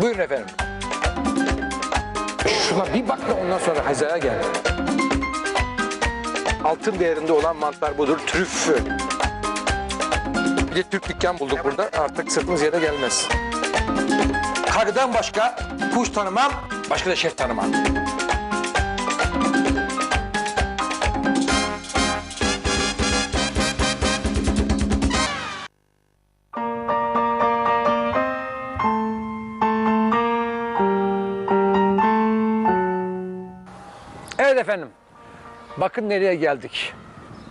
Buyurun efendim. Şuna bir bak da ondan sonra hizaya gel. Altın değerinde olan mantar budur. Trüffü. Bir de Türk dükkan bulduk burada. Artık sırtımız yere gelmez. Kargıdan başka kuş tanımam, başka da şef tanımam. Efendim. Bakın nereye geldik.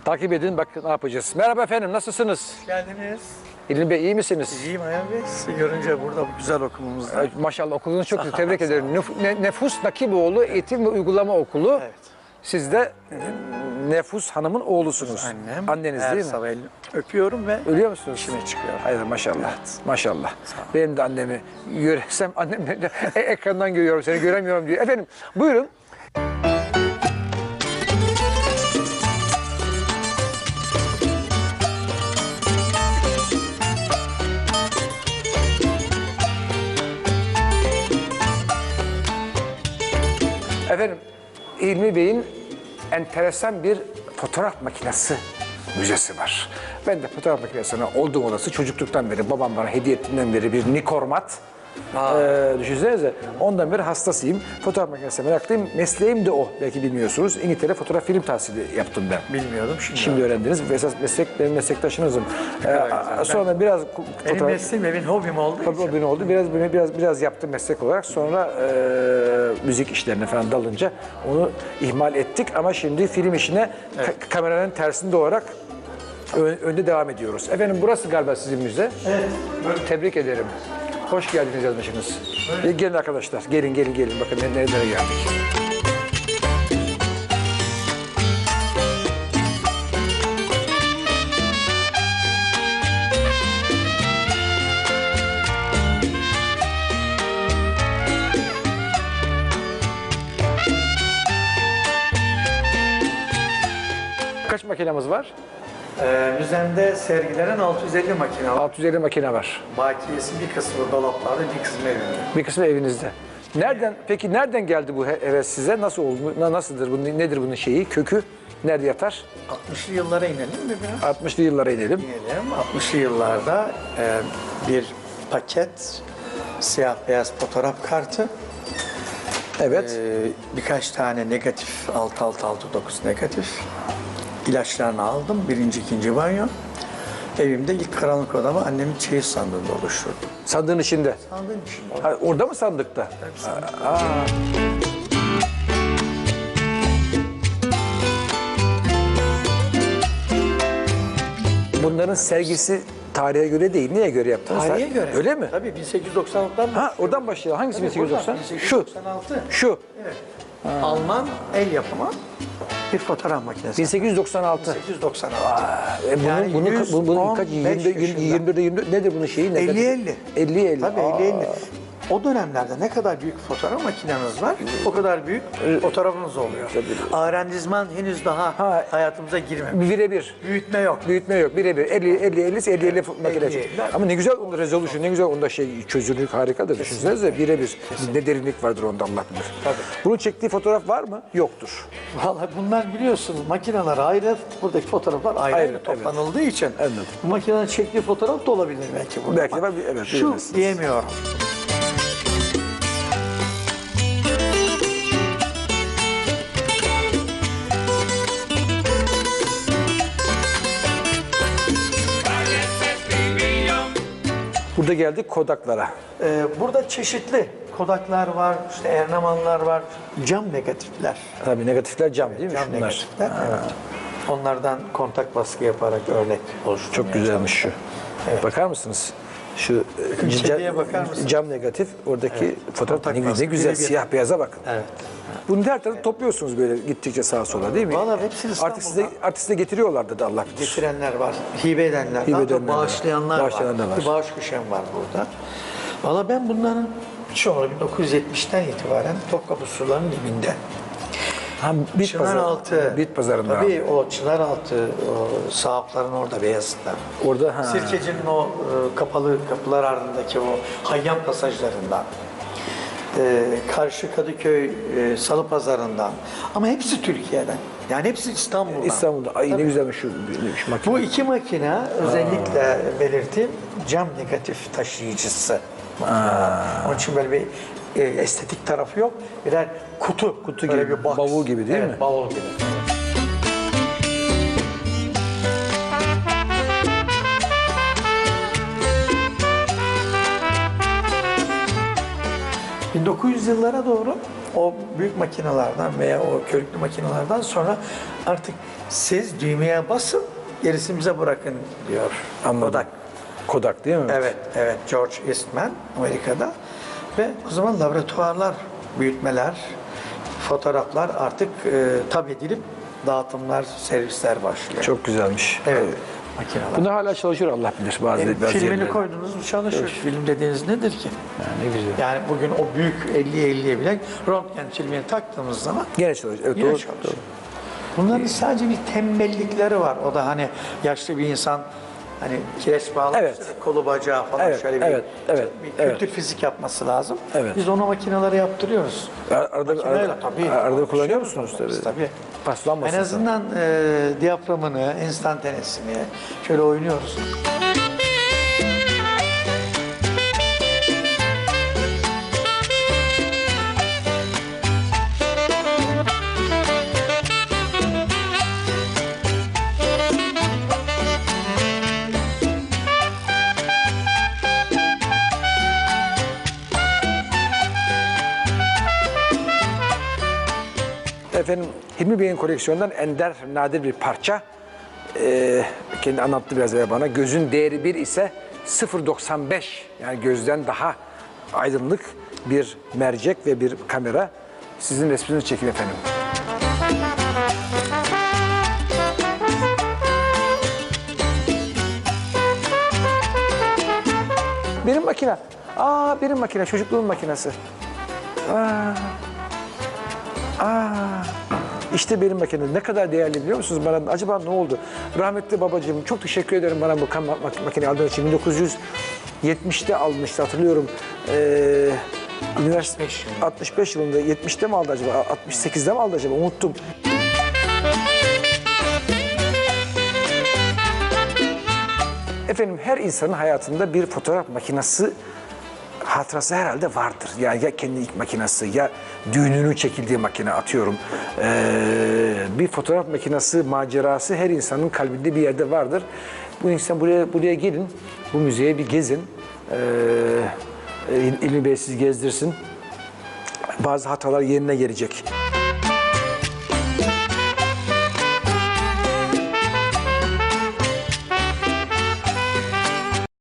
Takip edin bakın ne yapacağız. Merhaba efendim nasılsınız? geldiniz. İlmi Bey iyi misiniz? İyiyim Ayhan Bey. Sizi görünce burada bu güzel okulumuzda. Ay, Maşallah okulunuz çok güzel. Tebrik ederim. Nef- ne- Nefus Nakiboğlu Eğitim ve Uygulama Okulu. Evet. Siz de Nefus Hanım'ın oğlusunuz. Annem. Anneniz her değil mi? sabah öpüyorum ve Ölüyor musunuz? işime çıkıyorum. Hayır maşallah. Maşallah. Benim de annemi görsem annem de ekrandan görüyorum seni göremiyorum diyor. Efendim buyurun. Efendim İlmi Bey'in enteresan bir fotoğraf makinesi müzesi var. Ben de fotoğraf makinesine olduğum olası çocukluktan beri babam bana hediye ettiğinden beri bir Nikormat ee, düşünsenize ondan beri hastasıyım. Fotoğraf makinesine meraklıyım. Mesleğim de o. Belki bilmiyorsunuz. İngiltere fotoğraf film tahsili yaptım ben. Bilmiyordum şimdi. Şimdi öğrendiniz. Esas meslek benim meslektaşınızım. Ee, sonra biraz ku- Benim fotoğraf... mesleğim benim hobim olduğu Tabii için. o beni oldu. Biraz böyle biraz biraz yaptım meslek olarak. Sonra e, müzik işlerine falan dalınca onu ihmal ettik ama şimdi film işine ka- kameranın tersinde olarak ö- önde devam ediyoruz. Efendim burası galiba sizin müze. Evet. Tebrik ederim. Hoş geldiniz yazmışsınız. Gelin arkadaşlar. Gelin gelin gelin. Bakın ne- nerelere geldik. Kaç makinamız var? Ee, müzemde sergilerin 650 makine var. 650 makine var. Bakiyesi bir kısmı dolaplarda, bir kısmı evimde. Bir kısmı evinizde. Nereden peki nereden geldi bu he- heves size? Nasıl oldu? na- Nasıldır bu? Nedir bunun şeyi? Kökü nerede yatar? 60'lı yıllara inelim mi biraz? 60'lı yıllara inelim. Diyelim 60'lı yıllarda e, bir paket siyah beyaz fotoğraf kartı, Evet. e, birkaç tane negatif, 6 6 6 9 negatif ilaçlarını aldım. Birinci, ikinci banyo. Evimde ilk karanlık odamı annemin çeyiz sandığında oluşturdum. Sandığın içinde. Sandığın içinde. Ha, orada mı sandıkta? Aa. Bunların sergisi tarihe göre değil. Neye göre yaptınız? Tarihe göre. Öyle mi? Tabii 1896'dan Ha oradan başlayalım. Hangisi Tabii 1890? buradan, Şu. 1896. Şu. Evet. Alman el yapımı bir fotoğraf makinesi. 1896. 1896. E bunun, Yani bunun, bunun, bunun kaç? 115 20, yaşında. 21'de 24 nedir bunun şeyi? 50-50. 50 50. Tabii 50 50. O dönemlerde ne kadar büyük fotoğraf makineniz var, o kadar büyük fotoğrafınız oluyor. Arendizman henüz daha Ha. hayatımıza girmemiş. Birebir. Büyütme yok. Büyütme yok. Birebir. 50 50 50 50 50 makine. 50. Ama ne güzel onda resolution, ne güzel onda şey çözünürlük harikadır. Düşünsenize birebir. Ne derinlik vardır onda Allah bilir. Bunun çektiği fotoğraf var mı? Yoktur. Vallahi bunlar biliyorsunuz makineler ayrı, buradaki fotoğraflar ayrı, Ayrı, ayrı toplanıldığı için Anladım. bu makinenin çektiği fotoğraf da olabilir belki burada. Belki de var, evet, Şu bilemezsiniz. diyemiyorum. Burada geldik Kodak'lara. Ee, burada çeşitli kodaklar var, işte ernamanlar var, cam negatifler. Tabii negatifler cam değil mi Cam şunlar? negatifler. Evet. Onlardan kontak baskı yaparak örnek oluşturmaya Çok güzelmiş şu. Bakar mısınız? Şu e, cam, bakar mısınız? cam negatif oradaki fotoğraf Kontak ne, güzel- ne baskı, güzel birebir. siyah beyaza bakın. Evet. Bunu her tarafı topluyorsunuz böyle gittikçe sağa sola değil mi? Vallahi hepsini Artık size, İstanbul'dan artık size getiriyorlardı da Allah bilir. getirenler var, hibe edenler, Hibe edenler da var. bağışlayanlar, Bağışlayanlar var. Bir bağış kuşağım var burada. Valla ben bunların çoğunu 1970'ten itibaren Topkapı surlarının dibinde Ha, bit Çınaraltı. bit pazarında. Tabii o Çınaraltı o sahapların orada Beyazıt'ta. Orada ha. Sirkeci'nin o e, kapalı kapılar ardındaki o hayyam pasajlarından. E, karşı Kadıköy e, Salı Pazarı'ndan. Ama hepsi Türkiye'den. Yani hepsi İstanbul'dan. İstanbul'da. Ay ne güzelmiş şu, şu makine. Bu iki makine özellikle belirteyim cam negatif taşıyıcısı. Onun için böyle bir e, estetik tarafı yok. Birer kutu, kutu gibi, bir box. bavul gibi değil evet, mi? Bavul gibi. ...1900 yıllara doğru o büyük makinelerden veya o körüklü makinelerden sonra artık siz düğmeye basın gerisini bize bırakın diyor. Anladım. Kodak. Kodak değil mi? Evet, evet George Eastman Amerika'da ve o zaman laboratuvarlar, büyütmeler, fotoğraflar artık e, tab edilip dağıtımlar, servisler başlıyor. Çok güzelmiş. evet. Makineler. Bunda hala çalışıyor Allah bilir bazı, E, bazı filmini yerlerde. koydunuz mu çalışır. Film dediğiniz nedir ki? Yani ne güzel. Yani bugün o büyük 50-50'ye bile röntgen filmini taktığımız zaman Gene çalışıyor. Evet, yine doğru. çalışıyor. Bunların sadece bir tembellikleri var. O da hani yaşlı bir insan hani kireç bağlamış Evet. kolu bacağı falan Evet, şöyle bir, evet, evet, bir evet. kültür fizik yapması lazım. Evet. Biz onu makineleri yaptırıyoruz. Ar- Arada, Makineyle arada, tabii. arada kullanıyor musunuz tabii? Tabii. Paslanmasın. En azından e, diyaframını, enstantanesini şöyle oynuyoruz. Efendim Hilmi Bey'in koleksiyonundan ender, nadir bir parça. Ee, kendi anlattı biraz evvel bana. Gözün değeri 1 ise 0.95 yani gözden daha aydınlık bir mercek ve bir kamera. Sizin resminizi çekin efendim. Benim makine. Aa benim makine, çocukluğun makinesi. Aa. Aa, işte benim makine ne kadar değerli biliyor musunuz bana? Acaba ne oldu? Rahmetli babacığım çok teşekkür ederim bana bu kam- mak- makineyi aldığın için. 1970'te almıştı hatırlıyorum. Ee, üniversite 65 yılında 70'te mi aldı acaba? 68'de mi aldı acaba? Unuttum. Efendim her insanın hayatında bir fotoğraf makinesi hatırası herhalde vardır. Ya ya kendi ilk makinesi ya düğününün çekildiği makine atıyorum. Ee, bir fotoğraf makinesi macerası her insanın kalbinde bir yerde vardır. Bu insan buraya buraya gelin, bu müzeye bir gezin. Ee, e, İlmi Bey sizi gezdirsin. Bazı hatalar yerine gelecek.